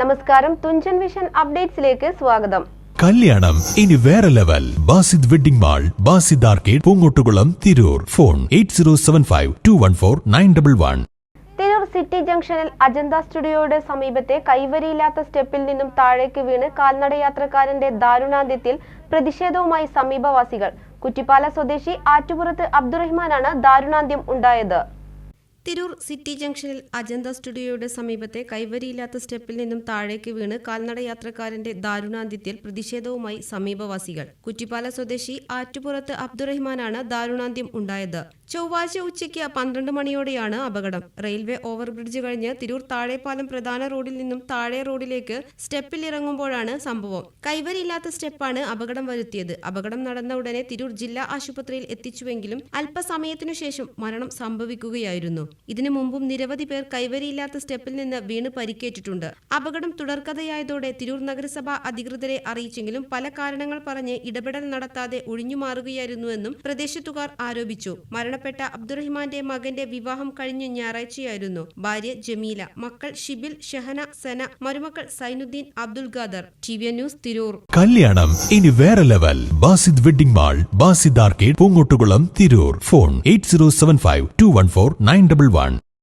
നമസ്കാരം. തുഞ്ചൻ വിഷൻ അപ്ഡേറ്റ്സിലേക്ക് സ്വാഗതം. കല്യാണം. ഇനി വേറെ level. Basid wedding mall Basid arcade Poongottukulam Tirur. Phone eight zero seven five two one four nine double one. Tirur city ജംഗ്ഷനിൽ അജന്ത സ്റ്റുഡിയോയുടെ സമീപത്തെ കൈവരിയില്ലാത്ത സ്റ്റെപ്പിൽ നിന്നും താഴേക്ക് വീണ് കാൽനടയാത്രക്കാരന്റെ ദാരുണാന്ത്യത്തിൽ പ്രതിഷേധവുമായി സമീപവാസികൾ. കുറ്റിപ്പാല സ്വദേശി ആറ്റുപുറത്ത് അബ്ദുറഹ്മാനാണ് ദാരുണാന്ത്യം ഉണ്ടായത്. തിരൂർ സിറ്റി ജംഗ്ഷനിൽ അജന്ത സ്റ്റുഡിയോയുടെ സമീപത്തെ കൈവരിയില്ലാത്ത സ്റ്റെപ്പിൽ നിന്നും താഴേക്ക് വീണ് കാൽനടയാത്രക്കാരന്റെ ദാരുണാന്ത്യത്തിൽ പ്രതിഷേധവുമായി സമീപവാസികൾ. കുറ്റിപ്പാല സ്വദേശി ആറ്റുപുറത്ത് അബ്ദുറഹ്മാനാണ് ദാരുണാന്ത്യം ഉണ്ടായത്. ചൊവ്വാഴ്ച ഉച്ചയ്ക്ക് പന്ത്രണ്ട് മണിയോടെയാണ് അപകടം. റെയിൽവേ ഓവർബ്രിഡ്ജ് കഴിഞ്ഞ് തിരൂർ താഴെപ്പാലം പ്രധാന റോഡിൽ നിന്നും താഴെ റോഡിലേക്ക് സ്റ്റെപ്പിൽ ഇറങ്ങുമ്പോഴാണ് സംഭവം. കൈവരിയില്ലാത്ത സ്റ്റെപ്പാണ് അപകടം വരുത്തിയത്. അപകടം നടന്ന ഉടനെ തിരൂർ ജില്ലാ ആശുപത്രിയിൽ എത്തിച്ചുവെങ്കിലും അല്പസമയത്തിനു ശേഷം മരണം സംഭവിക്കുകയായിരുന്നു. ഇതിനു മുമ്പും നിരവധി പേർ കൈവരിയില്ലാത്ത സ്റ്റെപ്പിൽ നിന്ന് വീണ് പരിക്കേറ്റിട്ടുണ്ട്. അപകടം തുടർക്കഥയായതോടെ തിരൂർ നഗരസഭ അധികൃതരെ അറിയിച്ചെങ്കിലും പല കാരണങ്ങൾ പറഞ്ഞ് ഇടപെടൽ നടത്താതെ ഒഴിഞ്ഞുമാറുകയായിരുന്നുവെന്നും പ്രദേശത്തുകാർ ആരോപിച്ചു. മരണപ്പെട്ട അബ്ദുറഹിമാന്റെ മകന്റെ വിവാഹം കഴിഞ്ഞ ഞായറാഴ്ചയായിരുന്നു. ഭാര്യ ജമീല മക്കൾ ഷിബിൽ ഷഹന സന മരുമക്കൾ Zainuddin Abdul Khader. T V news Tirur. കല്യാണം ഇനി വേറെ level. Basid wedding mall Basid arcade Poongottukulam Tirur. Phone eight zero seven five two one four nine double one